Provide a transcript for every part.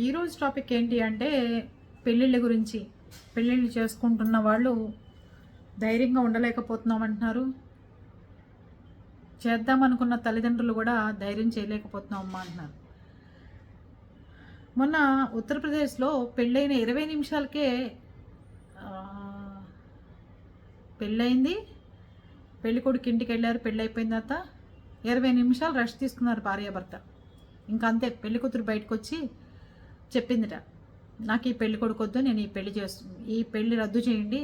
ఈరోజు టాపిక్ ఏంటి అంటే పెళ్ళిళ్ళ గురించి. పెళ్ళిళ్ళు చేసుకుంటున్న వాళ్ళు ధైర్యంగా ఉండలేకపోతున్నాం అంటున్నారు. చేద్దామనుకున్న తల్లిదండ్రులు కూడా ధైర్యం చేయలేకపోతున్నాం అమ్మా అంటున్నారు. మొన్న ఉత్తరప్రదేశ్లో పెళ్ళైన ఇరవై నిమిషాలకే పెళ్ళైంది పెళ్ళయింది. కొడుకు ఇంటికి వెళ్ళారు పెళ్ళి అయిపోయిన తర్వాత ఇరవై నిమిషాలు రెస్ట్ తీసుకున్నారు భార్యాభర్త. ఇంకా అంతే పెళ్ళికూతురు బయటకు వచ్చి చెప్పిందిట. నాకు ఈ పెళ్ళి కొడుకొద్దు నేను ఈ పెళ్ళి చేస్తు ఈ పెళ్ళి రద్దు చేయండి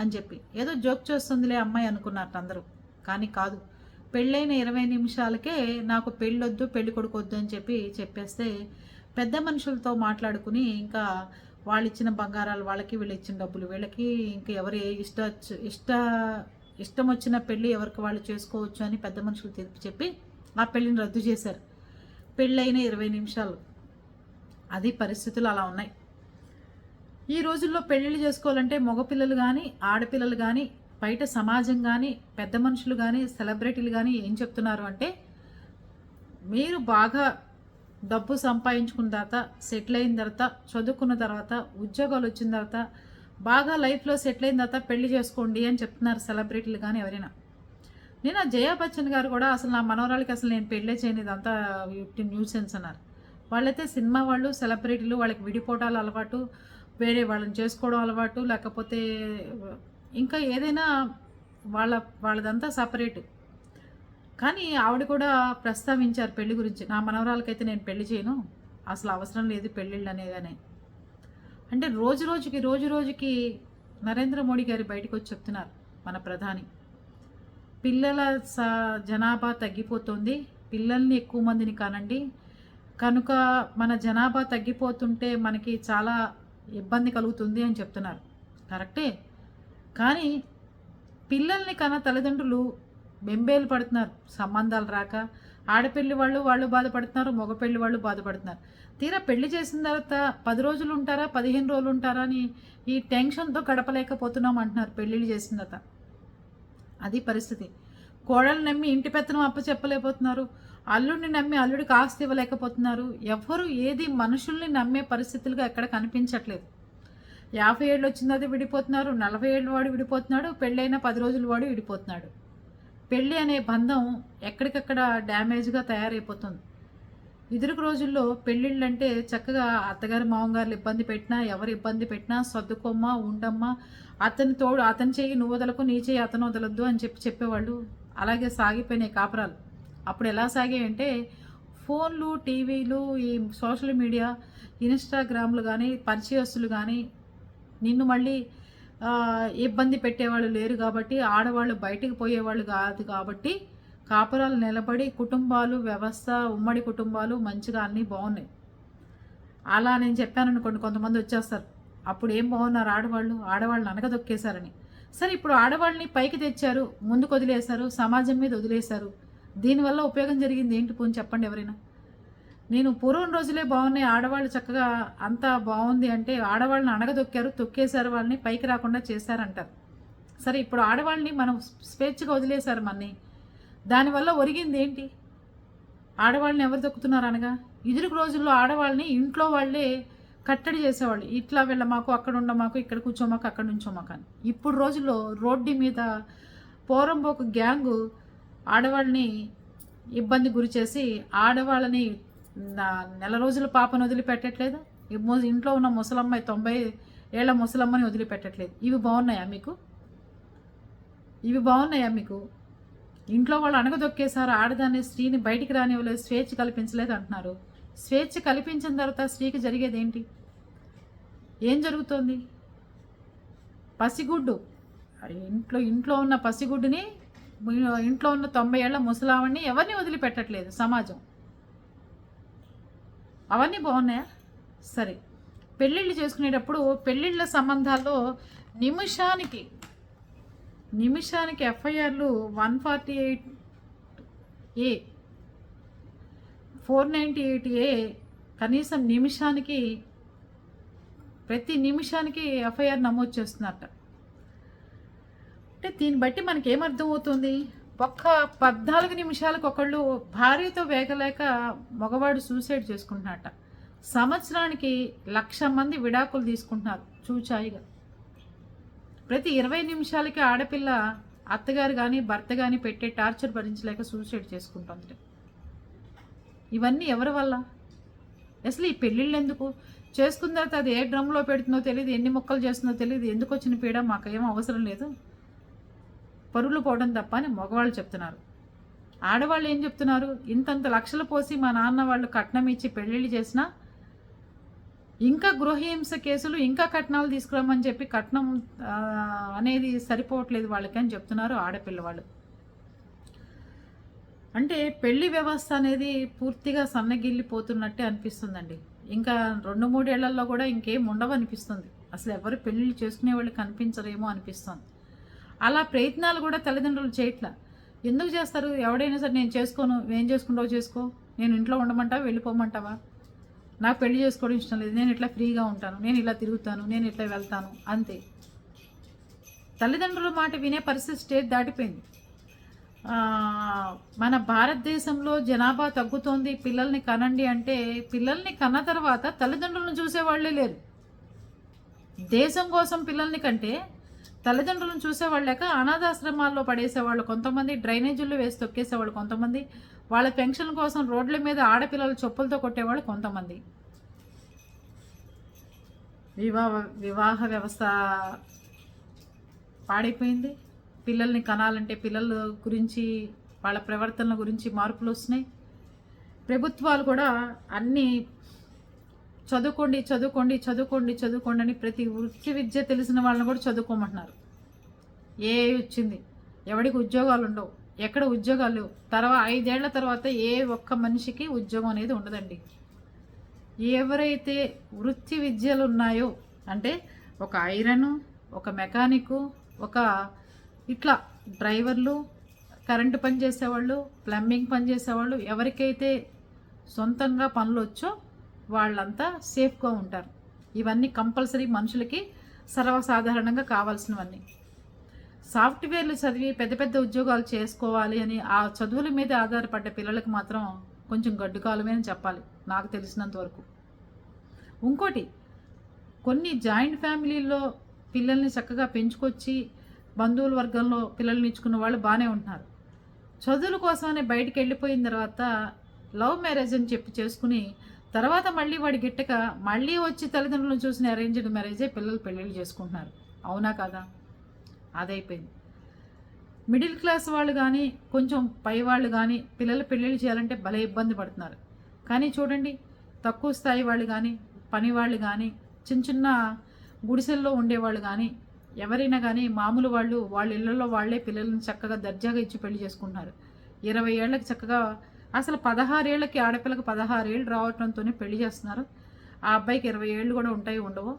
అని చెప్పి. ఏదో జోక్ చేస్తుందిలే అమ్మాయి అనుకున్నారు అందరూ. కానీ కాదు. పెళ్ళైన ఇరవై నిమిషాలకే నాకు పెళ్ళొద్దు పెళ్ళి కొడుకొద్దు అని చెప్పి చెప్పేస్తే పెద్ద మనుషులతో మాట్లాడుకుని ఇంకా వాళ్ళు ఇచ్చిన బంగారాలు వాళ్ళకి వీళ్ళు ఇచ్చిన డబ్బులు వీళ్ళకి ఇంకా ఎవరు ఏ ఇష్ట ఇష్ట ఇష్టం వచ్చిన పెళ్ళి ఎవరికి వాళ్ళు చేసుకోవచ్చు అని పెద్ద మనుషులు తెలిపి చెప్పి ఆ పెళ్ళిని రద్దు చేశారు. పెళ్ళైన ఇరవై నిమిషాలు. అది పరిస్థితులు అలా ఉన్నాయి. ఈ రోజుల్లో పెళ్ళిళ్ళు చేసుకోవాలంటే మగపిల్లలు కానీ ఆడపిల్లలు కానీ బయట సమాజం కానీ పెద్ద మనుషులు కానీ సెలబ్రిటీలు కానీ ఏం చెప్తున్నారు అంటే మీరు బాగా డబ్బు సంపాదించుకున్న తర్వాత సెటిల్ అయిన తర్వాత చదువుకున్న తర్వాత ఉద్యోగాలు వచ్చిన తర్వాత బాగా లైఫ్లో సెటిల్ అయిన తర్వాత పెళ్ళి చేసుకోండి అని చెప్తున్నారు సెలబ్రిటీలు కానీ ఎవరైనా. నేను జయా బచ్చన్ గారు కూడా అసలు నా మనవరాలకి అసలు నేను పెళ్ళే చేయనిదంతా న్యూస్ అన్నారు. వాళ్ళైతే సినిమా వాళ్ళు సెలబ్రిటీలు వాళ్ళకి విడిపోవడాలు అలవాటు వేరే వాళ్ళని చేసుకోవడం అలవాటు లేకపోతే ఇంకా ఏదైనా వాళ్ళ వాళ్ళదంతా సపరేట్. కానీ ఆవిడ కూడా ప్రస్తావించారు పెళ్ళి గురించి. నా మనవరాలకైతే నేను పెళ్ళి చేయను. అసలు అవసరం లేదు పెళ్ళిళ్ళు అనేదని. అంటే రోజు రోజుకి రోజు రోజుకి నరేంద్ర మోడీ గారు బయటకు వచ్చి చెప్తున్నారు మన ప్రధాని. పిల్లల స జనాభా తగ్గిపోతుంది. పిల్లల్ని ఎక్కువ మందిని కానండి. కనుక మన జనాభా తగ్గిపోతుంటే మనకి చాలా ఇబ్బంది కలుగుతుంది అని చెప్తున్నారు. కరెక్టే? కానీ పిల్లల్ని కన్నా తల్లిదండ్రులు బెంబేలు పడుతున్నారు. సంబంధాలు రాక ఆడపిల్లి వాళ్ళు వాళ్ళు బాధపడుతున్నారు మగపెళ్ళి వాళ్ళు బాధపడుతున్నారు. తీరా పెళ్ళి చేసిన తర్వాత పది రోజులు ఉంటారా పదిహేను రోజులు ఉంటారా అని ఈ టెన్షన్తో గడపలేకపోతున్నాం అంటున్నారు పెళ్ళిళ్ళు చేసిన తర్వాత. అది పరిస్థితి. కోడలు నమ్మి ఇంటి పెత్తనం అప్ప చెప్పలేకపోతున్నారు అల్లుడిని నమ్మి అల్లుడికి ఆస్తి ఇవ్వలేకపోతున్నారు. ఎవ్వరు ఏది మనుషుల్ని నమ్మే పరిస్థితులుగా ఎక్కడ కనిపించట్లేదు. యాభై ఏళ్ళు వచ్చింది విడిపోతున్నారు నలభై ఏళ్ళు వాడు విడిపోతున్నాడు పెళ్ళైన పది రోజులు వాడు విడిపోతున్నాడు. పెళ్ళి అనే బంధం ఎక్కడికక్కడ డ్యామేజ్గా తయారైపోతుంది. ఇదిరుకు రోజుల్లో పెళ్ళిళ్ళు అంటే చక్కగా అత్తగారు మామగారులు ఇబ్బంది పెట్టినా ఎవరు ఇబ్బంది పెట్టినా సర్దుకోమ్మా ఉండమ్మా అతని తోడు అతని చెయ్యి నువ్వు వదలకు నీ చెయ్యి అతను వదలొద్దు అని చెప్పి చెప్పేవాళ్ళు. అలాగే సాగిపోయినాయి కాపురాలు. అప్పుడు ఎలా సాగాయంటే ఫోన్లు టీవీలు ఈ సోషల్ మీడియా ఇన్స్టాగ్రామ్లు కానీ పరిచయస్తులు కానీ నిన్ను మళ్ళీ ఇబ్బంది పెట్టేవాళ్ళు లేరు కాబట్టి ఆడవాళ్ళు బయటికి పోయేవాళ్ళు కాదు కాబట్టి కాపురాలు నిలబడి కుటుంబాలు వ్యవస్థ ఉమ్మడి కుటుంబాలు మంచిగా అన్నీ బాగున్నాయి. అలా నేను చెప్పాను అనుకోండి కొంతమంది వచ్చేస్తారు. అప్పుడు ఏం బాగున్నారు ఆడవాళ్ళు? ఆడవాళ్ళని అనగదొక్కేశారని. సరే ఇప్పుడు ఆడవాళ్ళని పైకి తెచ్చారు ముందుకు వదిలేశారు సమాజం మీద వదిలేశారు. దీనివల్ల ఉపయోగం జరిగింది ఏంటి? పోని చెప్పండి ఎవరైనా. నేను పూర్వం రోజులే బాగున్నాయి. ఆడవాళ్ళు చక్కగా అంతా బాగుంది అంటే ఆడవాళ్ళని అణగదొక్కారు తొక్కేశారు వాళ్ళని పైకి రాకుండా చేశారంటారు. సరే ఇప్పుడు ఆడవాళ్ళని మనం స్వేచ్ఛగా వదిలేశారు మన్ని. దానివల్ల ఒరిగింది ఏంటి? ఆడవాళ్ళని ఎవరు దొక్కుతున్నారు అనగా? ఇదిరికి రోజుల్లో ఆడవాళ్ళని ఇంట్లో వాళ్ళే కట్టడి చేసేవాళ్ళు. ఇట్లా వెళ్ళమాకు అక్కడ ఉండమాకు ఇక్కడ కూర్చోమాకు అక్కడ నుంచోమాకు అని. ఇప్పుడు రోజుల్లో రోడ్డు మీద పోరంబోకు గ్యాంగు ఆడవాళ్ళని ఇబ్బంది గురి చేసి ఆడవాళ్ళని నెల రోజుల పాపను వదిలిపెట్టట్లేదు. ఇంట్లో ఉన్న ముసలమ్మాయి తొంభై ఏళ్ళ ముసలమ్మని వదిలిపెట్టట్లేదు. ఇవి బాగున్నాయా మీకు? ఇవి బాగున్నాయా మీకు? ఇంట్లో వాళ్ళు అణగదొక్కేశారు. ఆడదాన్ని స్త్రీని బయటికి రానివ్వలేదు. స్వేచ్ఛ కల్పించలేదు అంటున్నారు. స్వేచ్ఛ కల్పించిన తర్వాత స్త్రీకి జరిగేది ఏంటి ఏం జరుగుతోంది? పసిగుడ్డు. ఇంట్లో ఇంట్లో ఉన్న పసిగుడ్డుని ఇంట్లో ఉన్న తొంభై ఏళ్ళ ముసలావణ్ణి ఎవరిని వదిలిపెట్టట్లేదు? సమాజం. అవన్నీ బాగున్నాయా? సరే. పెళ్ళిళ్ళు చేసుకునేటప్పుడు పెళ్ళిళ్ళ సంబంధాల్లో నిమిషానికి నిమిషానికి ఎఫ్ఐఆర్లు one forty eight A four ninety eight A కనీసం నిమిషానికి ప్రతి నిమిషానికి ఎఫ్ఐఆర్ నమోదు చేస్తున్నట్ట అంటే దీన్ని బట్టి మనకి ఏమర్థమవుతుంది ఒక్క పద్నాలుగు నిమిషాలకు ఒకళ్ళు భార్యతో వేగలేక మగవాడు సూసైడ్ చేసుకుంటున్నట. సంవత్సరానికి లక్ష మంది విడాకులు తీసుకుంటున్నారు చూచాయిగా ప్రతి ఇరవై నిమిషాలకి ఆడపిల్ల అత్తగారు కానీ భర్త కానీ పెట్టే టార్చర్ భరించలేక సూసైడ్ చేసుకుంటుంది. ఇవన్నీ ఎవరి వల్ల? అసలు ఈ పెళ్ళిళ్ళు ఎందుకు చేసుకున్న తర్వాత అది ఏ డ్రమ్లో పెడుతుందో తెలియదు ఎన్ని మొక్కలు చేస్తుందో తెలియదు ఎందుకు వచ్చిన పీడ మాకేం అవసరం లేదు? పరులు పోవడం తప్ప అని మగవాళ్ళు చెప్తున్నారు. ఆడవాళ్ళు ఏం చెప్తున్నారు? ఇంతంత లక్షలు పోసి మా నాన్న వాళ్ళు కట్నం ఇచ్చి పెళ్ళిళ్ళు చేసినా ఇంకా గృహహింస కేసులు ఇంకా కట్నాలు తీసుకురామని చెప్పి కట్నం అనేది సరిపోవట్లేదు వాళ్ళకి అని చెప్తున్నారు ఆడపిల్ల వాళ్ళు అంటే పెళ్ళి వ్యవస్థ అనేది పూర్తిగా సన్నగిల్లిపోతున్నట్టే అనిపిస్తుందండి. ఇంకా రెండు మూడేళ్ళలో కూడా ఇంకేం ఉండవనిపిస్తుంది. అసలు ఎవరు పెళ్ళిళ్ళు చేసుకునే వాళ్ళు కనిపించరేమో అనిపిస్తుంది. అలా ప్రయత్నాలు కూడా తల్లిదండ్రులు చేయట్లా. ఎందుకు చేస్తారు? ఎవడైనా సరే నేను చేసుకోను. ఏం చేసుకుంటావు? చేసుకో. నేను ఇంట్లో ఉండమంటావా? వెళ్ళిపోమంటావా? నాకు పెళ్ళి చేసుకోవడం ఇష్టం లేదు. నేను ఇట్లా ఫ్రీగా ఉంటాను. నేను ఇలా తిరుగుతాను. నేను ఇట్లా వెళ్తాను. అంతే. తల్లిదండ్రుల మాట వినే పరిస్థితి స్టేట్ దాటిపోయింది. మన భారతదేశంలో జనాభా తగ్గుతోంది. పిల్లల్ని కనండి అంటే పిల్లల్ని కన్న తర్వాత తల్లిదండ్రులను చూసేవాళ్ళే లేరు. దేశం కోసం పిల్లల్ని కంటే తల్లిదండ్రులను చూసేవాళ్ళు లేక అనాథాశ్రమాల్లో పడేసేవాళ్ళు కొంతమంది డ్రైనేజీల్లో వేసి తొక్కేసేవాళ్ళు కొంతమంది వాళ్ళ పెన్షన్ కోసం రోడ్ల మీద ఆడపిల్లలు చొప్పులతో కొట్టేవాళ్ళు కొంతమంది. వివాహ వివాహ వ్యవస్థ పాడైపోయింది. పిల్లల్ని కనాలంటే పిల్లల గురించి వాళ్ళ ప్రవర్తనల గురించి మార్పులు వస్తున్నాయి. ప్రభుత్వాలు కూడా అన్నీ చదువుకోండి చదువుకోండి చదువుకోండి చదువుకోండి అని ప్రతి వృత్తి విద్య తెలిసిన వాళ్ళని కూడా చదువుకోమంటున్నారు. ఏ వచ్చింది? ఎవడికి ఉద్యోగాలు ఉండవు. ఎక్కడ ఉద్యోగాలు లేవు. తర్వాత ఐదేళ్ళ తర్వాత ఏ ఒక్క మనిషికి ఉద్యోగం అనేది ఉండదండి. ఎవరైతే వృత్తి విద్యలు ఉన్నాయో అంటే ఒక ఐరను ఒక మెకానికు ఒక ఇట్లా డ్రైవర్లు కరెంటు పని చేసేవాళ్ళు ప్లంబింగ్ పని చేసేవాళ్ళు ఎవరికైతే సొంతంగా పనులు వచ్చో వాళ్ళంతా సేఫ్గా ఉంటారు. ఇవన్నీ కంపల్సరీ మనుషులకి సర్వసాధారణంగా కావాల్సినవన్నీ. సాఫ్ట్వేర్లు చదివి పెద్ద పెద్ద ఉద్యోగాలు చేసుకోవాలి అని ఆ చదువుల మీద ఆధారపడ్డ పిల్లలకు మాత్రం కొంచెం గడ్డుకాలమే అని చెప్పాలి నాకు తెలిసినంత వరకు. ఇంకోటి కొన్ని జాయింట్ ఫ్యామిలీల్లో పిల్లల్ని చక్కగా పెంచుకొచ్చి బంధువుల వర్గంలో పిల్లల్ని ఇచ్చుకున్న వాళ్ళు బాగానే ఉంటున్నారు. చదువుల కోసమని బయటికి వెళ్ళిపోయిన తర్వాత లవ్ మ్యారేజ్ అని చెప్పి చేసుకుని తర్వాత మళ్ళీ వాడి గిట్టక మళ్ళీ వచ్చి తల్లిదండ్రులను చూసిన అరేంజ్డ్ మ్యారేజే పిల్లలు పెళ్ళిళ్ళు చేసుకుంటున్నారు. అవునా కదా? అదైపోయింది. మిడిల్ క్లాస్ వాళ్ళు కానీ కొంచెం పై వాళ్ళు కానీ పిల్లలు పెళ్ళిళ్ళు చేయాలంటే భలే ఇబ్బంది పడుతున్నారు. కానీ చూడండి తక్కువ స్థాయి వాళ్ళు కానీ పని వాళ్ళు కానీ చిన్న చిన్న గుడిసెల్లో ఉండేవాళ్ళు కానీ ఎవరైనా కానీ మామూలు వాళ్ళు వాళ్ళ ఇళ్ళలో వాళ్ళే పిల్లల్ని చక్కగా దర్జాగా ఇచ్చి పెళ్ళి చేసుకుంటున్నారు. ఇరవై ఏళ్ళకి చక్కగా అసలు పదహారేళ్ళకి ఆడపిల్లకి పదహారేళ్ళు రావటంతోనే పెళ్ళి చేస్తున్నారు. ఆ అబ్బాయికి ఇరవై ఏళ్ళు కూడా ఉంటాయి ఉండవు.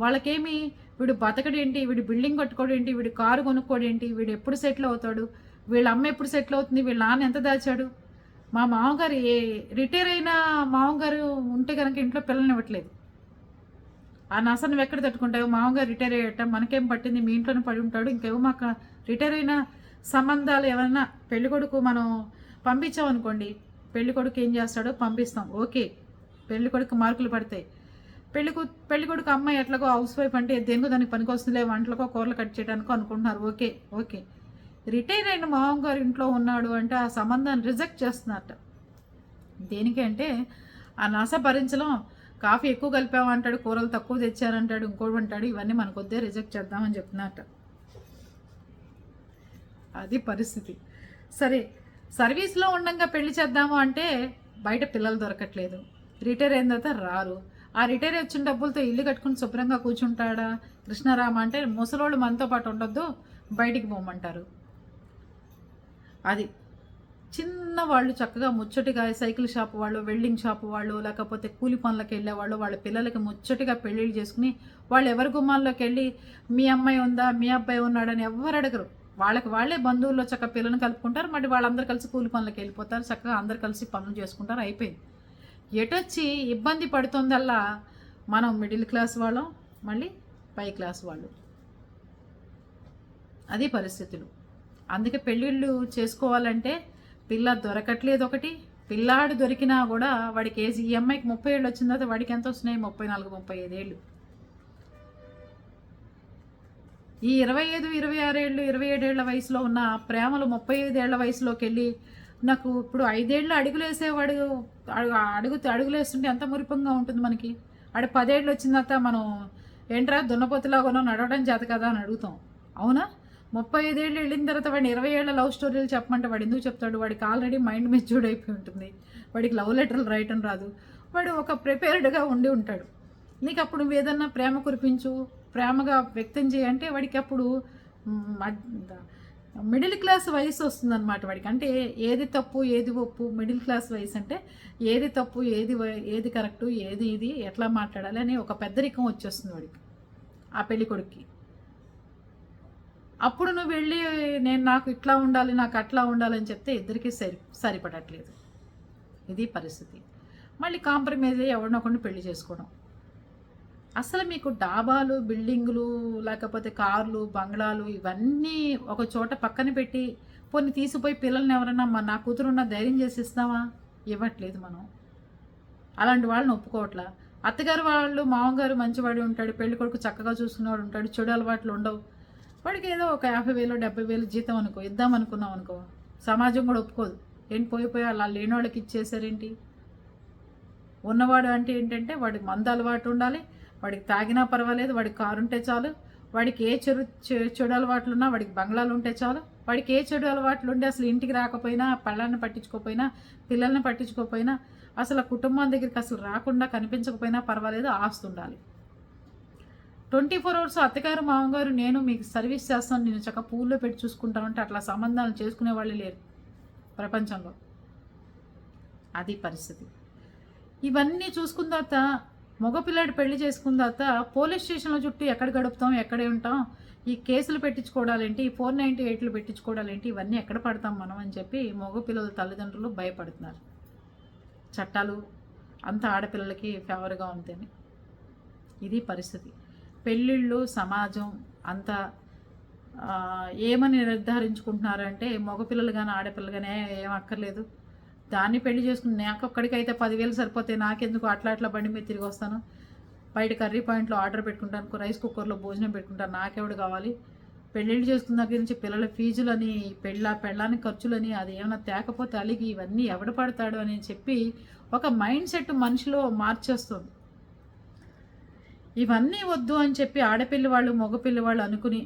వాళ్ళకేమి వీడు బతకడేంటి? వీడు బిల్డింగ్ కట్టుకోడేంటి? వీడు కారు కొనుక్కోడేంటి? వీడు ఎప్పుడు సెటిల్ అవుతాడు? వీళ్ళ అమ్మ ఎప్పుడు సెటిల్ అవుతుంది? వీళ్ళ నాన్న ఎంత దాచాడు? మా మామగారు ఏ రిటైర్ అయిన మామగారు ఉంటే కనుక ఇంట్లో పిల్లల్ని ఇవ్వట్లేదు. ఆ నస నువ్వు ఎక్కడ తట్టుకుంటావు మామగారు రిటైర్ అయ్యట మనకేం పట్టింది? మీ ఇంట్లోనే పడి ఉంటాడు. ఇంకేమో మాకు రిటైర్ అయిన సంబంధాలు ఏమైనా పెళ్ళికొడుకు మనం పంపించామనుకోండి. పెళ్ళికొడుకు ఏం చేస్తాడో పంపిస్తాం. ఓకే. పెళ్ళికొడుకు మార్కులు పడతాయి. పెళ్ళికు పెళ్ళికొడుకు అమ్మాయి ఎట్లాగో హౌస్ వైఫ్ అంటే దేనికో దానికి పనికొస్తుందిలే వంటలకో కూరలు కట్ చేయడానికో అనుకుంటున్నారు. ఓకే. ఓకే. రిటైర్ అయిన మామగారు ఇంట్లో ఉన్నాడు అంటే ఆ సంబంధాన్ని రిజెక్ట్ చేస్తున్నారట. దేనికి అంటే ఆ నాస భరించడం కాఫీ ఎక్కువ కలిపామంటాడు కూరలు తక్కువ తెచ్చారంటాడు ఇంకోటి అంటాడు ఇవన్నీ మనకు వద్దే రిజెక్ట్ చేద్దామని చెప్తున్నారట. అది పరిస్థితి. సరే సర్వీస్లో ఉండగా పెళ్ళి చేద్దాము అంటే బయట పిల్లలు దొరకట్లేదు. రిటైర్ అయిన తర్వాత రారు. ఆ రిటైర్ వచ్చిన డబ్బులతో ఇల్లు కట్టుకుని శుభ్రంగా కూర్చుంటాడా? కృష్ణారామ అంటే ముసలోళ్ళు మనతో పాటు ఉండొద్దు బయటికి పోమంటారు. అది చిన్న వాళ్ళు చక్కగా ముచ్చటిగా సైకిల్ షాప్ వాళ్ళు వెల్డింగ్ షాప్ వాళ్ళు లేకపోతే కూలి పనులకు వెళ్ళేవాళ్ళు వాళ్ళ పిల్లలకి ముచ్చటిగా పెళ్ళిళ్ళు చేసుకుని వాళ్ళు ఎవరి గుమ్మాల్లోకి వెళ్ళి మీ అమ్మాయి ఉందా? మీ అబ్బాయి ఉన్నాడని ఎవరు అడగరు. వాళ్ళకి వాళ్ళే బంధువుల్లో చక్కగా పిల్లల్ని కలుపుకుంటారు మరి వాళ్ళందరూ కలిసి కూలి పనులకు వెళ్ళిపోతారు చక్కగా అందరు కలిసి పనులు చేసుకుంటారు అయిపోయింది. ఎటొచ్చి ఇబ్బంది పడుతుందల్లా మనం మిడిల్ క్లాస్ వాళ్ళం మళ్ళీ పై క్లాస్ వాళ్ళు. అది పరిస్థితులు. అందుకే పెళ్ళిళ్ళు చేసుకోవాలంటే పిల్ల దొరకట్లేదు ఒకటి పిల్లాడు దొరికినా కూడా వాడికి ఏజ్ ఈ అమ్మాయికి ముప్పై ఏళ్ళు వచ్చిన తర్వాత వాడికి ఎంత వస్తున్నాయి ముప్పై నాలుగు ముప్పై ఐదు ఈ ఇరవై ఐదు ఇరవై ఆరేళ్ళు ఇరవై ఏడేళ్ళ వయసులో ఉన్న ప్రేమలు ముప్పై ఐదేళ్ళ వయసులోకి వెళ్ళి నాకు ఇప్పుడు ఐదేళ్ళు అడుగులేసేవాడు అడుగు అడుగు అడుగులు వేస్తుంటే ఎంత మురిపంగా ఉంటుంది మనకి. ఆడు పదేళ్ళు వచ్చిన తర్వాత మనం ఏంట్రా దున్నపోతులాగానో నడవడం చేత కదా అని అడుగుతాం. అవునా? ముప్పై ఐదేళ్ళు వెళ్ళిన తర్వాత వాడిని ఇరవై ఏళ్ళ లవ్ స్టోరీలు చెప్పమంటే వాడు ఎందుకు చెప్తాడు? వాడికి ఆల్రెడీ మైండ్ మెచ్యూర్డ్ అయిపోయి ఉంటుంది. వాడికి లవ్ లెటర్లు రాయటం రాదు. వాడు ఒక ప్రిపేర్డ్గా ఉండి ఉంటాడు. నీకు అప్పుడు ఏదన్నా ప్రేమ కురిపించు ప్రేమగా వ్యక్తం చేయంటే వాడికి అప్పుడు మిడిల్ క్లాస్ వయసు వస్తుందన్నమాట వాడికి. అంటే ఏది తప్పు ఏది ఒప్పు మిడిల్ క్లాస్ వయసు అంటే ఏది తప్పు ఏది ఏది కరెక్టు ఏది ఇది ఎట్లా మాట్లాడాలి అని ఒక పెద్దరికం వచ్చేస్తుంది వాడికి ఆ పెళ్ళి కొడుక్కి. అప్పుడు నువ్వు వెళ్ళి నేను నాకు ఇట్లా ఉండాలి నాకు అట్లా ఉండాలని చెప్తే ఇద్దరికీ సరి సరిపడట్లేదు. ఇది పరిస్థితి. మళ్ళీ కాంప్రమైజ్ అయ్యి ఎవరినొకరిని పెళ్ళి చేసుకోవడం. అసలు మీకు డాబాలు బిల్డింగులు లేకపోతే కార్లు బంగ్లాలు ఇవన్నీ ఒక చోట పక్కన పెట్టి కొన్ని తీసిపోయి పిల్లల్ని ఎవరైనా మా నా కూతురున్న ధైర్యం చేసి ఇస్తామా ఇవ్వట్లేదు మనం. అలాంటి వాళ్ళని ఒప్పుకోవట్లా. అత్తగారు వాళ్ళు మామగారు మంచివాడు ఉంటాడు పెళ్ళి కొడుకు చక్కగా చూసుకునేవాడు ఉంటాడు చెడు అలవాట్లు ఉండవు. వాడికి ఏదో ఒక యాభై వేలు డెబ్బై వేలు జీతం అనుకో ఇద్దాం అనుకున్నాం అనుకో సమాజం కూడా ఒప్పుకోదు. ఏంటి పోయిపోయి వాళ్ళు అలా లేని వాళ్ళకి ఇచ్చేసారేంటి ఉన్నవాడు అంటే ఏంటంటే వాడికి మంద అలవాటు ఉండాలి వాడికి తాగినా పర్వాలేదు వాడికి కారు ఉంటే చాలు. వాడికి ఏ చెడు చె- చెడు అలవాట్లు ఉన్నా వాడికి బంగ్లాలు ఉంటే చాలు. వాడికి ఏ చెడు అలవాట్లు ఉండి అసలు ఇంటికి రాకపోయినా పళ్ళాన్ని పట్టించుకోకపోయినా పిల్లల్ని పట్టించుకోకపోయినా అసలు కుటుంబం దగ్గరికి అసలు రాకుండా కనిపించకపోయినా పర్వాలేదు ఆస్తి ఉండాలి. ట్వంటీ ఫోర్ అవర్స్ అత్తగారు మామగారు నేను మీకు సర్వీస్ చేస్తాను. నేను చక్క పూల్లో పెట్టి చూసుకుంటామంటే అట్లా సంబంధాలు చేసుకునే వాళ్ళు లేరు ప్రపంచంలో. అది పరిస్థితి. ఇవన్నీ చూసుకున్న తర్వాత మగపిల్లాడు పెళ్ళి చేసుకున్న తర్వాత పోలీస్ స్టేషన్ల చుట్టూ ఎక్కడ గడుపుతాం ఎక్కడే ఉంటాం ఈ కేసులు పెట్టించుకోవడాలేంటి ఈ ఫోర్ నైంటీ ఎయిట్లు పెట్టించుకోవడాలేంటి ఇవన్నీ ఎక్కడ పడతాం మనం అని చెప్పి మగపిల్లల తల్లిదండ్రులు భయపడుతున్నారు. చట్టాలు అంత ఆడపిల్లలకి ఫేవర్గా ఉందని ఇది పరిస్థితి. పెళ్ళిళ్ళు సమాజం అంత ఏమని నిర్ధారించుకుంటున్నారంటే మగపిల్లలు కానీ ఆడపిల్లలు కానీ ఏం అక్కర్లేదు. దాన్ని పెళ్ళి చేసుకుని నాకు ఒక్కడికైతే పదివేలు సరిపోతే నాకెందుకు అట్లా అట్లా బండి మీద తిరిగి వస్తాను? బయట కర్రీ పాయింట్లో ఆర్డర్ పెట్టుకుంటాను రైస్ కుక్కర్లో భోజనం పెట్టుకుంటాను నాకెవడు కావాలి? పెళ్ళిళ్ళు చేసుకున్న దగ్గర నుంచి పిల్లల ఫీజులని పెళ్ళ పెళ్ళానికి ఖర్చులని అది ఏమైనా తేకపోతే అలిగి ఇవన్నీ ఎవడు పడతాడు అని చెప్పి ఒక మైండ్ సెట్ మనిషిలో మార్చేస్తుంది. ఇవన్నీ వద్దు అని చెప్పి ఆడపిల్ల వాళ్ళు మగపిల్ల వాళ్ళు అనుకుని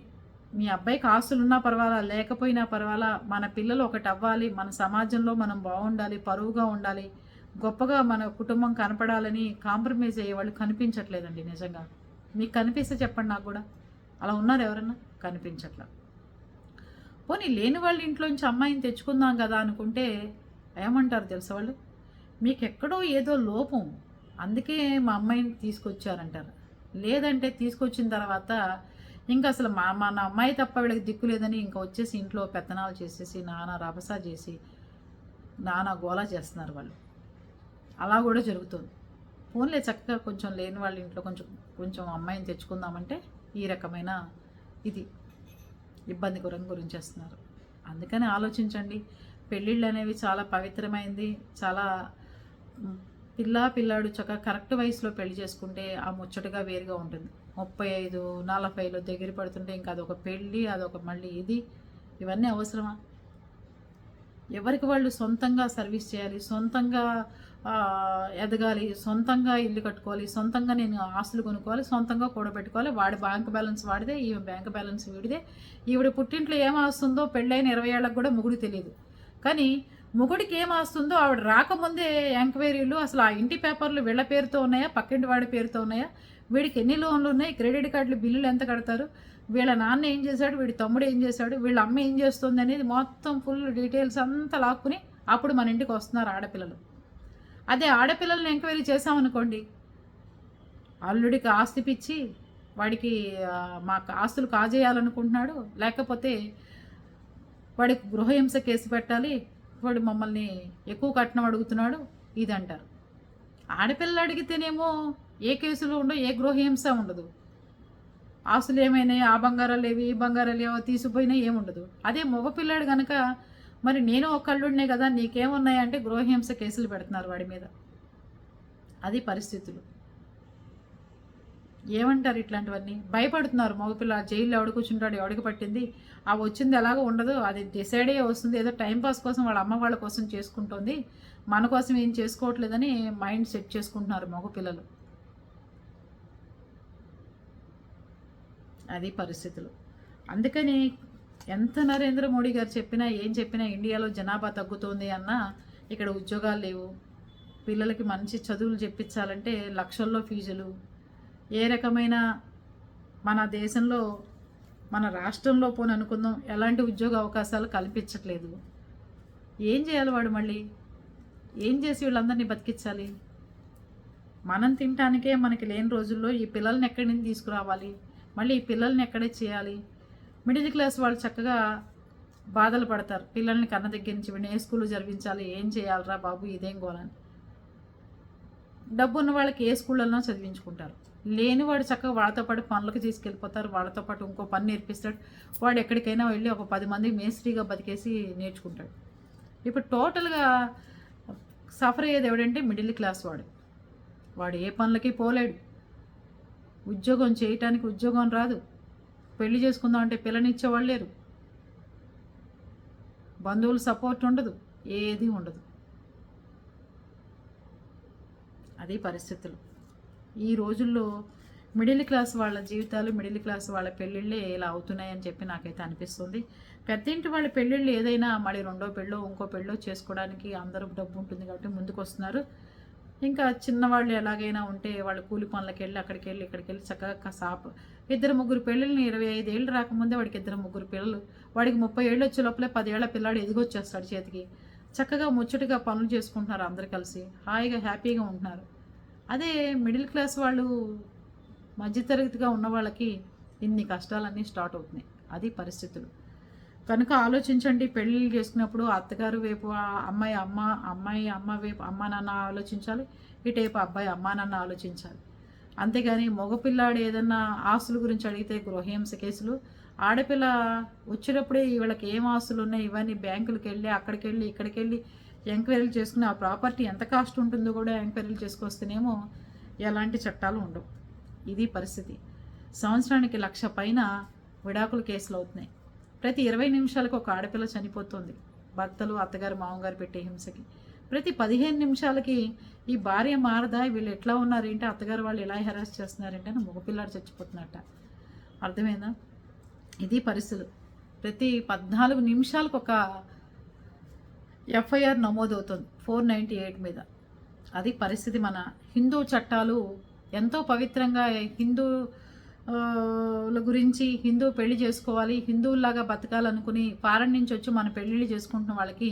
మీ అబ్బాయికి ఆస్తులున్నా పర్వాలా లేకపోయినా పర్వాలా మన పిల్లలు ఒకటి అవ్వాలి మన సమాజంలో మనం బాగుండాలి పరువుగా ఉండాలి గొప్పగా మన కుటుంబం కనపడాలని కాంప్రమైజ్ అయ్యే వాళ్ళు కనిపించట్లేదండి నిజంగా. మీకు కనిపిస్తే చెప్పండి నాకు కూడా. అలా ఉన్నారు ఎవరన్నా? కనిపించట్లా. పోనీ లేని వాళ్ళ ఇంట్లోంచి అమ్మాయిని తెచ్చుకుందాం కదా అనుకుంటే ఏమంటారు తెలుసా వాళ్ళు? మీకు ఎక్కడో ఏదో లోపం. అందుకే మా అమ్మాయిని తీసుకొచ్చారంటారు. లేదంటే తీసుకొచ్చిన తర్వాత ఇంకా అసలు మా మన అమ్మాయి తప్ప వీళ్ళకి దిక్కు లేదని ఇంకా వచ్చేసి ఇంట్లో పెత్తనాలు చేసేసి నానా రభస చేసి నానా గోలా చేస్తున్నారు వాళ్ళు. అలా కూడా జరుగుతుంది. ఫోన్లే చక్కగా కొంచెం లేని వాళ్ళ ఇంట్లో కొంచెం కొంచెం అమ్మాయిని తెచ్చుకుందామంటే ఈ రకమైన ఇది ఇబ్బందికరం గురించి వస్తున్నారు అందుకని ఆలోచించండి. పెళ్ళిళ్ళు అనేవి చాలా పవిత్రమైంది. చాలా పిల్ల పిల్లాడు చక్కగా కరెక్ట్ వయసులో పెళ్ళి చేసుకుంటే ఆ ముచ్చటగా వేరుగా ఉంటుంది. ముప్పై ఐదు నలభైలో దగ్గర పడుతుంటే ఇంకా అదొక పెళ్ళి అదొక మళ్ళీ ఇది. ఇవన్నీ అవసరమా? ఎవరికి వాళ్ళు సొంతంగా సర్వీస్ చేయాలి సొంతంగా ఎదగాలి సొంతంగా ఇల్లు కట్టుకోవాలి సొంతంగా నేను ఆస్తులు కొనుక్కోవాలి సొంతంగా కూడబెట్టుకోవాలి వాడి బ్యాంక్ బ్యాలెన్స్ వాడిదే ఈమె బ్యాంక్ బ్యాలెన్స్ వీడిదే. ఈవిడ పుట్టింట్లో ఏం ఆస్తుందో పెళ్ళైన ఇరవై ఏళ్ళకి కూడా ముగుడు తెలియదు కానీ మొగుడికి ఏం ఆస్తుందో ఆవిడ రాకముందే ఎంక్వైరీలు అసలు ఆ ఇంటి పేపర్లు వీళ్ళ పేరుతో ఉన్నాయా పక్కింటి వాడి పేరుతో ఉన్నాయా? వీడికి ఎన్ని లోన్లు ఉన్నాయి? క్రెడిట్ కార్డులు బిల్లులు ఎంత కడతారు? వీళ్ళ నాన్న ఏం చేశాడు? వీడి తమ్ముడు ఏం చేశాడు? వీళ్ళ అమ్మ ఏం చేస్తుంది అనేది మొత్తం ఫుల్ డీటెయిల్స్ అంతా లాక్కుని అప్పుడు మన ఇంటికి వస్తున్నారు ఆడపిల్లలు. అదే ఆడపిల్లల్ని ఎంక్వైరీ చేసామనుకోండి అల్లుడికి ఆస్తి పిచ్చి వాడికి మాకు ఆస్తులు కాజేయాలనుకుంటున్నాడు లేకపోతే వాడికి గృహహింస కేసు పెట్టాలి వాడు మమ్మల్ని ఎక్కువ కట్నం అడుగుతున్నాడు? ఇది అంటారు ఆడపిల్లలు అడిగితేనేమో ఏ కేసులు ఉండవు ఏ గృహహింస ఉండదు. ఆస్తులు ఏమైనాయి? ఆ బంగారాలు ఏవి ఈ బంగారాలు ఏవో తీసిపోయినా ఏముండదు. అదే మగపిల్లాడు కనుక మరి నేను ఒకళ్ళున్నే కదా నీకేమున్నాయంటే గృహహింస కేసులు పెడుతున్నారు వాడి మీద. అది పరిస్థితులు. ఏమంటారు ఇట్లాంటివన్నీ? భయపడుతున్నారు. మగపిల్ల జైల్లో ఎవడు కూర్చుంటాడు ఎవడికి పట్టింది? ఆ వచ్చింది ఎలాగో ఉండదు. అది డిసైడ్ అయ్యే వస్తుంది. ఏదో టైంపాస్ కోసం వాళ్ళ అమ్మ వాళ్ళ కోసం చేసుకుంటుంది. మన కోసం ఏం చేసుకోవట్లేదని మైండ్ సెట్ చేసుకుంటున్నారు మగపిల్లలు. అది పరిస్థితులు. అందుకని ఎంత నరేంద్ర మోడీ గారు చెప్పినా ఏం చెప్పినా ఇండియాలో జనాభా తగ్గుతోంది అన్నా ఇక్కడ ఉద్యోగాలు లేవు. పిల్లలకి మంచి చదువులు చెప్పించాలంటే లక్షల్లో ఫీజులు ఏ రకమైన మన దేశంలో మన రాష్ట్రంలో పోని అనుకుందాం ఎలాంటి ఉద్యోగ అవకాశాలు కల్పించట్లేదు. ఏం చేయాలి వాడు మళ్ళీ? ఏం చేసి వీళ్ళందరినీ బతికించాలి? మనం తినటానికే మనకి లేని రోజుల్లో ఈ పిల్లల్ని ఎక్కడి నుంచి తీసుకురావాలి? మళ్ళీ ఈ పిల్లల్ని ఎక్కడే చేయాలి? మిడిల్ క్లాస్ వాళ్ళు చక్కగా బాధలు పడతారు. పిల్లల్ని కన్న దగ్గర నుంచి వీడిని ఏ స్కూల్ చదివించాలి ఏం చేయాలరా బాబు ఇదేం గోలని డబ్బు ఉన్న వాళ్ళకి ఏ స్కూళ్ళలో చదివించుకుంటారు? లేని వాడు చక్కగా వాళ్ళతో పాటు పనులకు తీసుకెళ్ళిపోతారు. వాళ్ళతో పాటు ఇంకో పని నేర్పిస్తాడు. వాడు ఎక్కడికైనా వెళ్ళి ఒక పది మంది మేస్త్రీగా బతికేసి నేర్చుకుంటాడు. ఇప్పుడు టోటల్గా సఫర్ అయ్యేది ఎవడంటే మిడిల్ క్లాస్ వాడు. వాడు ఏ పనులకి పోలేడు. ఉద్యోగం చేయటానికి ఉద్యోగం రాదు. పెళ్ళి చేసుకుందాం అంటే పిల్లనిచ్చేవాళ్ళు లేరు. బంధువులు సపోర్ట్ ఉండదు. ఏది ఉండదు. అది పరిస్థితులు. ఈ రోజుల్లో మిడిల్ క్లాస్ వాళ్ళ జీవితాలు మిడిల్ క్లాస్ వాళ్ళ పెళ్ళిళ్ళే ఇలా అవుతున్నాయని చెప్పి నాకైతే అనిపిస్తుంది. పెద్దింటి వాళ్ళ పెళ్ళిళ్ళు ఏదైనా మళ్ళీ రెండో పెళ్ళో ఇంకో పెళ్ళో చేసుకోవడానికి అందరూ డబ్బు ఉంటుంది కాబట్టి ముందుకు వస్తున్నారు ఇంకా చిన్నవాళ్ళు ఎలాగైనా ఉంటే వాళ్ళు కూలి పనులకు వెళ్ళి అక్కడికి వెళ్ళి ఇక్కడికి వెళ్ళి చక్కగా సాప్ ఇద్దరు ముగ్గురు పెళ్ళిళ్ళని ఇరవై ఐదు ఏళ్ళు రాకముందే వాడికి ఇద్దరు ముగ్గురు పిల్లలు వాడికి ముప్పై ఏళ్ళు వచ్చే లోపలే పదేళ్ళ పిల్లాడు ఎదిగొచ్చేస్తాడు చేతికి. చక్కగా ముచ్చటగా పనులు చేసుకుంటున్నారు అందరు కలిసి. హాయిగా హ్యాపీగా ఉంటున్నారు. అదే మిడిల్ క్లాస్ వాళ్ళు మధ్యతరగతిగా ఉన్న వాళ్ళకి ఇన్ని కష్టాలన్నీ స్టార్ట్ అవుతున్నాయి. అది పరిస్థితులు. కనుక ఆలోచించండి పెళ్ళిళ్ళు చేసుకున్నప్పుడు అత్తగారు వైపు అమ్మాయి అమ్మ అమ్మాయి అమ్మ వైపు అమ్మ నాన్న ఆలోచించాలి ఇటైపు అబ్బాయి అమ్మ నాన్న ఆలోచించాలి. అంతేగాని మగపిల్లాడు ఏదన్నా ఆస్తుల గురించి అడిగితే గృహహింస కేసులు ఆడపిల్ల వచ్చినప్పుడే వీళ్ళకి ఏం ఆస్తులు ఉన్నాయి ఇవన్నీ బ్యాంకులకు వెళ్ళి అక్కడికి వెళ్ళి ఇక్కడికి వెళ్ళి ఎంక్వైరీలు చేసుకుని ఆ ప్రాపర్టీ ఎంత కాస్ట్ ఉంటుందో కూడా ఎంక్వైరీలు చేసుకొస్తేనేమో ఎలాంటి చట్టాలు ఉండవు. ఇది పరిస్థితి. సంవత్సరానికి లక్ష పైన విడాకుల కేసులు అవుతున్నాయి. ప్రతి ఇరవై నిమిషాలకు ఒక ఆడపిల్ల చనిపోతుంది. భర్తలు అత్తగారు మామగారు పెట్టే హింసకి. ప్రతి పదిహేను నిమిషాలకి ఈ భార్య మారదా? వీళ్ళు ఎట్లా ఉన్నారేంటి? అత్తగారు వాళ్ళు ఎలా హెరాస్ చేస్తున్నారంటే? అని మగపిల్లాడు చచ్చిపోతున్నట్ట అర్థమైందా? ఇది పరిస్థితులు. ప్రతి పద్నాలుగు నిమిషాలకు ఒక ఎఫ్ఐఆర్ నమోదవుతుంది. ఫోర్ నైంటీ ఎయిట్ మీద. అది పరిస్థితి మన హిందూ చట్టాలు ఎంతో పవిత్రంగా హిందూ ల గురించి హిందూ పెళ్ళి చేసుకోవాలి హిందువుల్లాగా బతకాలనుకుని ఫారెన్ నుంచి వచ్చి మన పెళ్ళిళ్ళు చేసుకుంటున్న వాళ్ళకి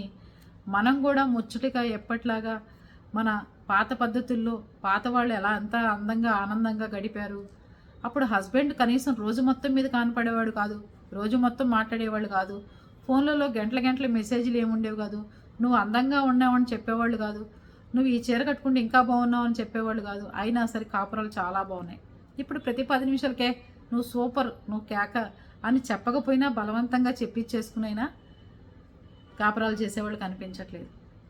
మనం కూడా ముచ్చటగా ఎప్పట్లాగా మన పాత పద్ధతుల్లో పాత వాళ్ళు ఎలా అంత అందంగా ఆనందంగా గడిపారు. అప్పుడు హస్బెండ్ కనీసం రోజు మొత్తం మీద కనపడేవాడు కాదు. రోజు మొత్తం మాట్లాడేవాడు కాదు. ఫోన్లలో గంటల గంటల మెసేజ్లు ఏముండేవి కాదు. నువ్వు అందంగా ఉన్నావని చెప్పేవాళ్ళు కాదు. నువ్వు ఈ చీర కట్టుకుంటే ఇంకా బాగున్నావు అని చెప్పేవాళ్ళు కాదు. అయినా సరే కాపురాలు చాలా బాగున్నాయి. ఇప్పుడు ప్రతి పది నిమిషాలకే నువ్వు సూపర్ నువ్వు కేక అని చెప్పకపోయినా బలవంతంగా చెప్పించేసుకునైనా కాపురాలు చేసేవాళ్ళు కనిపించట్లేదు.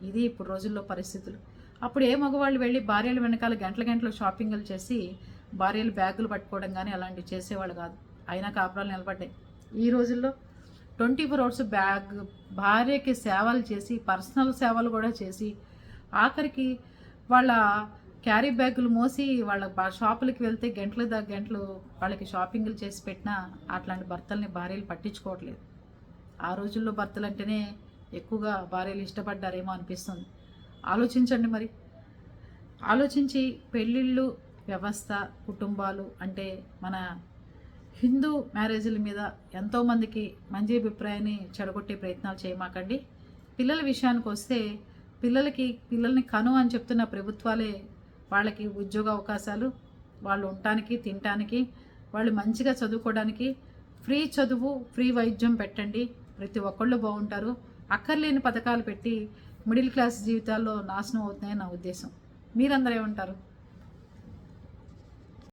ఇది ఇప్పుడు రోజుల్లో పరిస్థితులు. అప్పుడు ఏ మగవాళ్ళు వెళ్ళి భార్యల వెనకాల గంటల గంటలు షాపింగ్లు చేసి భార్యలు బ్యాగులు పట్టుకోవడం కానీ అలాంటివి చేసేవాళ్ళు కాదు. అయినా కాపురాలు నిలబడ్డాయి. ఈ రోజుల్లో ట్వంటీ ఫోర్ అవర్స్ బ్యాగ్ భార్యకి సేవలు చేసి పర్సనల్ సేవలు కూడా చేసి ఆఖరికి వాళ్ళ క్యారీ బ్యాగులు మోసి వాళ్ళ షాపులకి వెళ్తే గంటల దా గంటలు వాళ్ళకి షాపింగ్లు చేసి పెట్టినా అట్లాంటి భర్తల్ని భార్యలు పట్టించుకోవట్లేదు. ఆ రోజుల్లో భర్తలు అంటేనే ఎక్కువగా భార్యలు ఇష్టపడ్డారేమో అనిపిస్తుంది. ఆలోచించండి మరి. ఆలోచించి పెళ్ళిళ్ళు వ్యవస్థ కుటుంబాలు అంటే మన హిందూ మ్యారేజీల మీద ఎంతోమందికి మంచి అభిప్రాయాన్ని చెడగొట్టే ప్రయత్నాలు చేయమాకండి. పిల్లల విషయానికి వస్తే పిల్లలకి పిల్లల్ని కను అని చెప్తున్న ప్రభుత్వాలే వాళ్ళకి ఉద్యోగ అవకాశాలు వాళ్ళు ఉండటానికి తినటానికి వాళ్ళు మంచిగా చదువుకోవడానికి ఫ్రీ చదువు ఫ్రీ వైద్యం పెట్టండి. ప్రతి ఒక్కళ్ళు బాగుంటారు. అక్కర్లేని పథకాలు పెట్టి మిడిల్ క్లాస్ జీవితాల్లో నాశనం అవుతున్నాయని నా ఉద్దేశం. మీరందరూ ఏమంటారు?